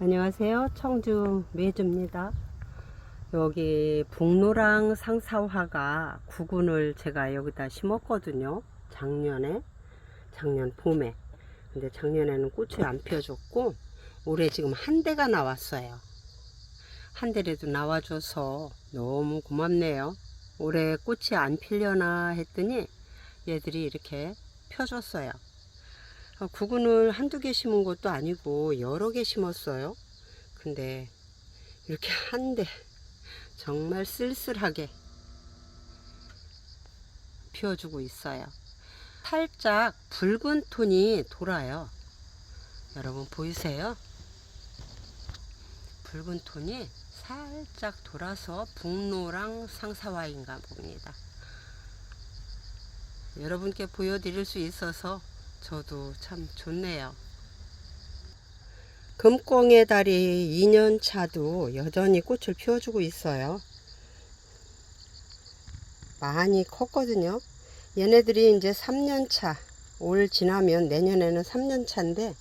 안녕하세요. 청주 매주입니다. 여기 북노랑 상사화가 구근을 제가 여기다 심었거든요. 작년에, 작년 봄에. 근데 작년에는 꽃이 안 피어줬고, 올해 지금 한 대가 나왔어요. 한 대라도 나와줘서 너무 고맙네요. 올해 꽃이 안 필려나 했더니 얘들이 이렇게 펴줬어요. 어, 구근을 한두 개 심은 것도 아니고 여러 개 심었어요. 근데 이렇게 한데 정말 쓸쓸하게 피워주고 있어요. 살짝 붉은 톤이 돌아요. 여러분 보이세요? 붉은 톤이 살짝 돌아서 북노랑 상사화인가 봅니다. 여러분께 보여드릴 수 있어서 저도 참 좋네요. 금꽁의 달이 2년 차도 여전히 꽃을 피워주고 있어요. 많이 컸거든요. 얘네들이 이제 3년 차, 올 지나면 내년에는 3년 차인데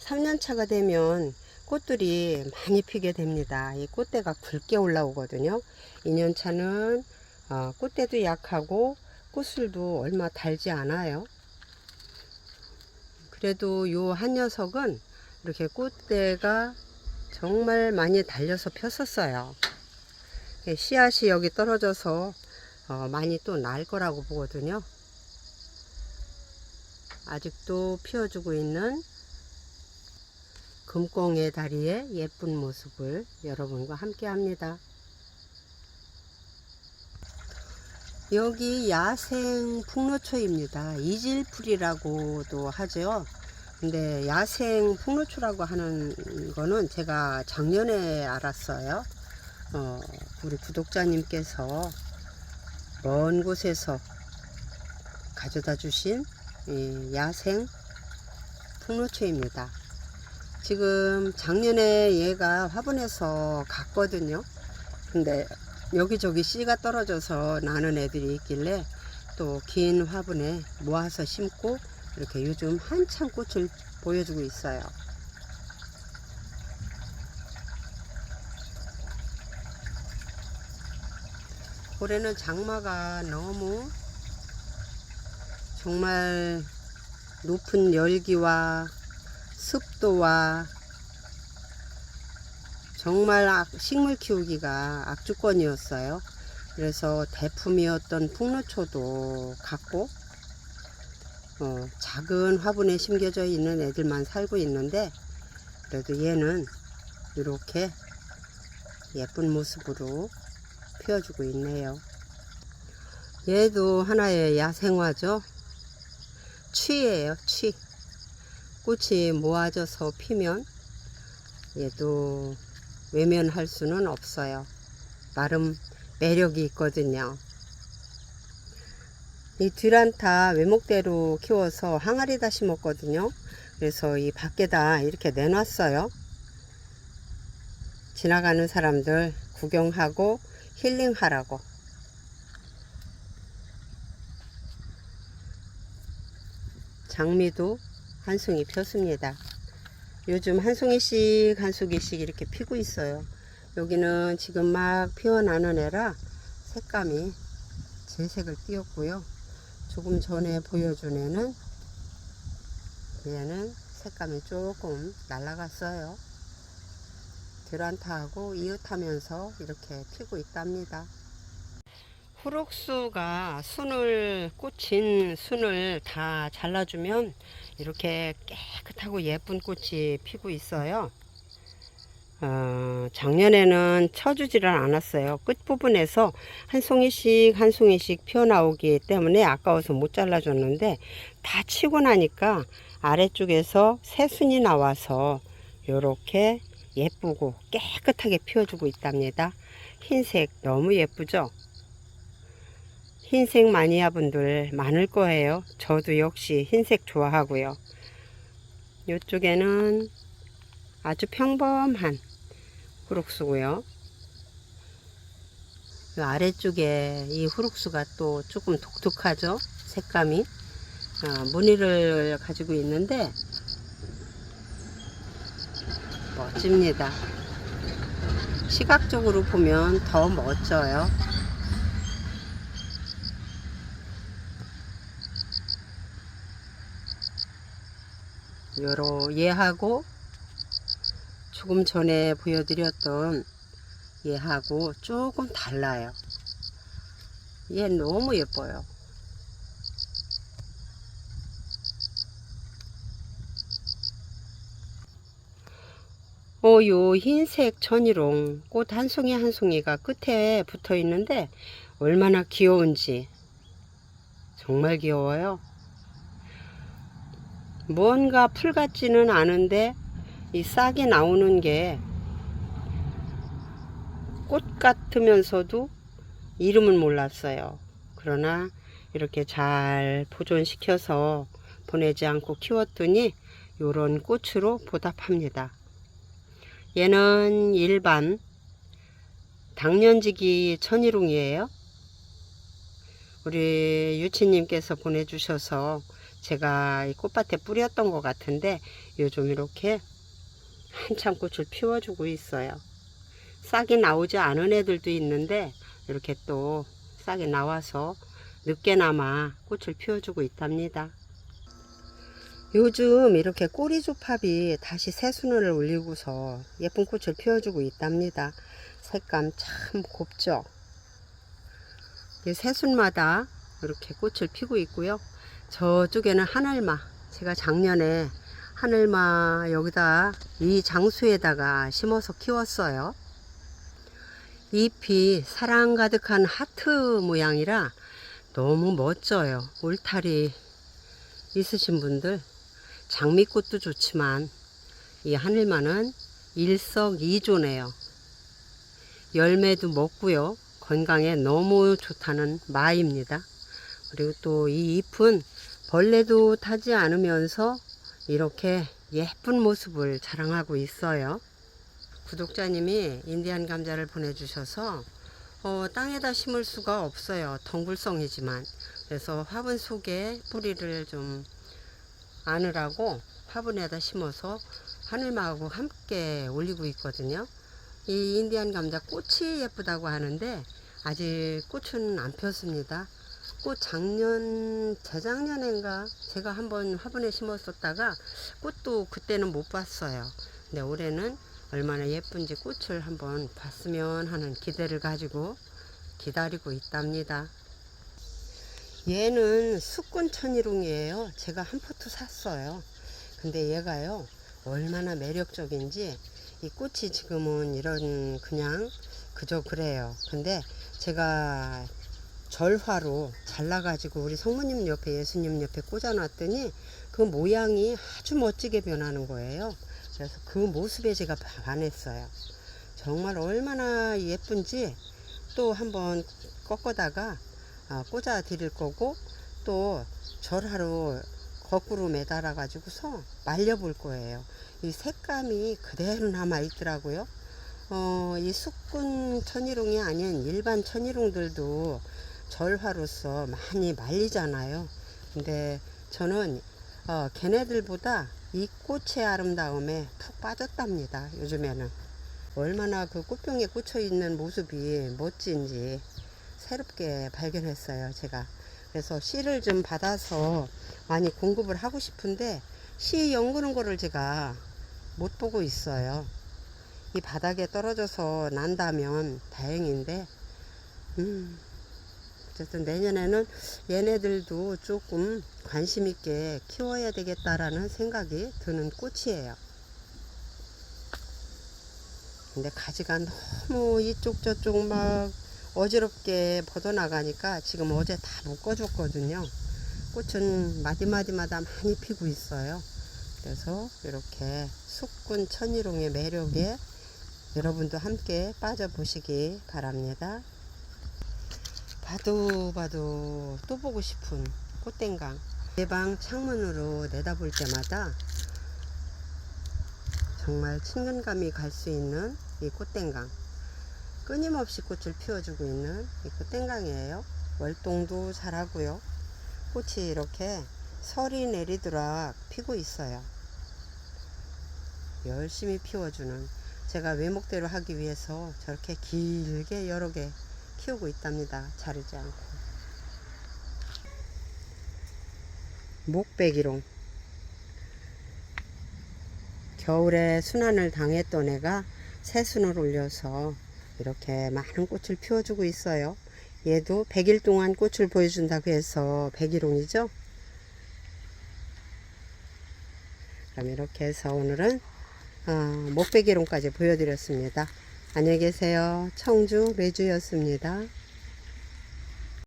3년 차가 되면 꽃들이 많이 피게 됩니다. 이 꽃대가 굵게 올라오거든요. 2년 차는 어, 꽃대도 약하고 꽃술도 얼마 달지 않아요. 그래도 요 한 녀석은 이렇게 꽃대가 정말 많이 달려서 폈었어요. 씨앗이 여기 떨어져서 어, 많이 또 날 거라고 보거든요. 아직도 피어주고 있는 금꽁의 다리의 예쁜 모습을 여러분과 함께 합니다. 여기 야생 풍노초입니다. 이질풀이라고도 하죠. 근데 야생 풍노초라고 하는 거는 제가 작년에 알았어요. 어, 우리 구독자님께서 먼 곳에서 가져다 주신 이 야생 풍노초입니다. 지금 작년에 얘가 화분에서 갔거든요. 근데 여기저기 씨가 떨어져서 나는 애들이 있길래 또 긴 화분에 모아서 심고 이렇게 요즘 한참 꽃을 보여주고 있어요. 올해는 장마가 너무 정말 높은 열기와 습도와 정말 악- 식물 키우기가 악주권이었어요. 그래서 대품이었던 풍노초도 갔고 어, 작은 화분에 심겨져 있는 애들만 살고 있는데 그래도 얘는 이렇게 예쁜 모습으로 피워주고 있네요. 얘도 하나의 야생화죠. 취예요, 취. 꽃이 모아져서 피면 얘도 외면할 수는 없어요. 나름 매력이 있거든요. 이 듀란타 외목대로 키워서 항아리다 심었거든요. 그래서 이 밖에다 이렇게 내놨어요. 지나가는 사람들 구경하고 힐링하라고. 장미도 한 송이 폈습니다. 요즘 한 송이씩 한 송이씩 이렇게 피고 있어요. 여기는 지금 막 피어나는 애라 색감이 재색을 띄었고요. 조금 전에 보여준 애는 얘는 색감이 조금 날라갔어요. 듀란타하고 이웃하면서 이렇게 피고 있답니다. 후록수가 순을 꽂힌 순을 다 잘라주면 이렇게 깨끗하고 예쁜 꽃이 피고 있어요. 어, 작년에는 쳐주지를 않았어요. 끝부분에서 한 송이씩 한 송이씩 피어나오기 때문에 아까워서 못 잘라줬는데 다 치고 나니까 아래쪽에서 새순이 나와서 이렇게 예쁘고 깨끗하게 피워주고 있답니다. 흰색 너무 예쁘죠? 흰색 마니아 분들 많을 거예요. 저도 역시 흰색 좋아하고요. 이쪽에는 아주 평범한 후룩수고요. 이 아래쪽에 이 후룩수가 또 조금 독특하죠. 색감이 아, 무늬를 가지고 있는데 멋집니다. 시각적으로 보면 더 멋져요. 요로 얘하고 조금 전에 보여드렸던 얘하고 조금 달라요. 얘 너무 예뻐요. 어, 요 흰색 천일홍 꽃 한 송이 한 송이가 끝에 붙어 있는데 얼마나 귀여운지 정말 귀여워요. 뭔가 풀 같지는 않은데 이 싹이 나오는 게 꽃 같으면서도 이름은 몰랐어요. 그러나 이렇게 잘 보존시켜서 보내지 않고 키웠더니 요런 꽃으로 보답합니다. 얘는 일반 당년지기 천일홍이에요. 우리 유치님께서 보내주셔서 제가 이 꽃밭에 뿌렸던 것 같은데 요즘 이렇게 한참 꽃을 피워주고 있어요. 싹이 나오지 않은 애들도 있는데 이렇게 또 싹이 나와서 늦게나마 꽃을 피워주고 있답니다. 요즘 이렇게 꼬리조팝이 다시 새순을 올리고서 예쁜 꽃을 피워주고 있답니다. 색감 참 곱죠? 이 새순마다 이렇게 꽃을 피고 있고요. 저쪽에는 하늘마. 제가 작년에 하늘마 여기다 이 장수에다가 심어서 키웠어요. 잎이 사랑 가득한 하트 모양이라 너무 멋져요. 울타리 있으신 분들 장미꽃도 좋지만 이 하늘마는 일석이조네요. 열매도 먹고요. 건강에 너무 좋다는 마입니다. 그리고 또 이 잎은 벌레도 타지 않으면서 이렇게 예쁜 모습을 자랑하고 있어요. 구독자님이 인디안 감자를 보내주셔서 어, 땅에다 심을 수가 없어요. 덩굴성이지만 그래서 화분 속에 뿌리를 좀 안으라고 화분에다 심어서 하늘마하고 함께 올리고 있거든요. 이 인디안 감자 꽃이 예쁘다고 하는데 아직 꽃은 안 폈습니다. 꽃 작년 재작년인가 제가 한번 화분에 심었었다가 꽃도 그때는 못 봤어요. 근데 올해는 얼마나 예쁜지 꽃을 한번 봤으면 하는 기대를 가지고 기다리고 있답니다. 얘는 수꾼 천일홍이에요. 제가 한 포트 샀어요. 근데 얘가요 얼마나 매력적인지 이 꽃이 지금은 이런 그냥 그저 그래요. 근데 제가 절화로 잘라가지고 우리 성모님 옆에 예수님 옆에 꽂아놨더니 그 모양이 아주 멋지게 변하는 거예요. 그래서 그 모습에 제가 반했어요. 정말 얼마나 예쁜지 또 한번 꺾어다가 아, 꽂아 드릴 거고 또 절하로 거꾸로 매달아 가지고서 말려 볼 거예요. 이 색감이 그대로 남아 있더라고요. 어, 이 숙군 천일홍이 아닌 일반 천일홍들도 절화로서 많이 말리잖아요. 근데 저는 어, 걔네들보다 이 꽃의 아름다움에 푹 빠졌답니다. 요즘에는 얼마나 그 꽃병에 꽂혀 있는 모습이 멋진지 새롭게 발견했어요. 제가 그래서 씨를 좀 받아서 많이 공급을 하고 싶은데 씨 연구는 거를 제가 못 보고 있어요. 이 바닥에 떨어져서 난다면 다행인데, 음, 어쨌든 내년에는 얘네들도 조금 관심 있게 키워야 되겠다라는 생각이 드는 꽃이에요. 근데 가지가 너무 이쪽 저쪽 막 어지럽게 벗어나가니까 지금 어제 다 묶어줬거든요. 꽃은 마디마디마다 많이 피고 있어요. 그래서 이렇게 숙군 천일홍의 매력에 여러분도 함께 빠져보시기 바랍니다. 봐도 봐도 또 보고 싶은 꽃댕강. 내 방 창문으로 내다볼 때마다 정말 친근감이 갈 수 있는 이 꽃댕강. 끊임없이 꽃을 피워주고 있는 이 꽃댕강이에요. 월동도 잘하고요. 꽃이 이렇게 설이 내리도록 피고 있어요. 열심히 피워주는 제가 외목대로 하기 위해서 저렇게 길게 여러 개 키우고 있답니다. 자르지 않고. 목배기롱. 겨울에 순환을 당했던 애가 새순을 올려서 이렇게 많은 꽃을 피워주고 있어요. 얘도 100일 동안 꽃을 보여준다고 해서 백일홍이죠. 그럼 이렇게 해서 오늘은 어, 목배기롱까지 보여드렸습니다. 안녕히 계세요. 청주 매주였습니다.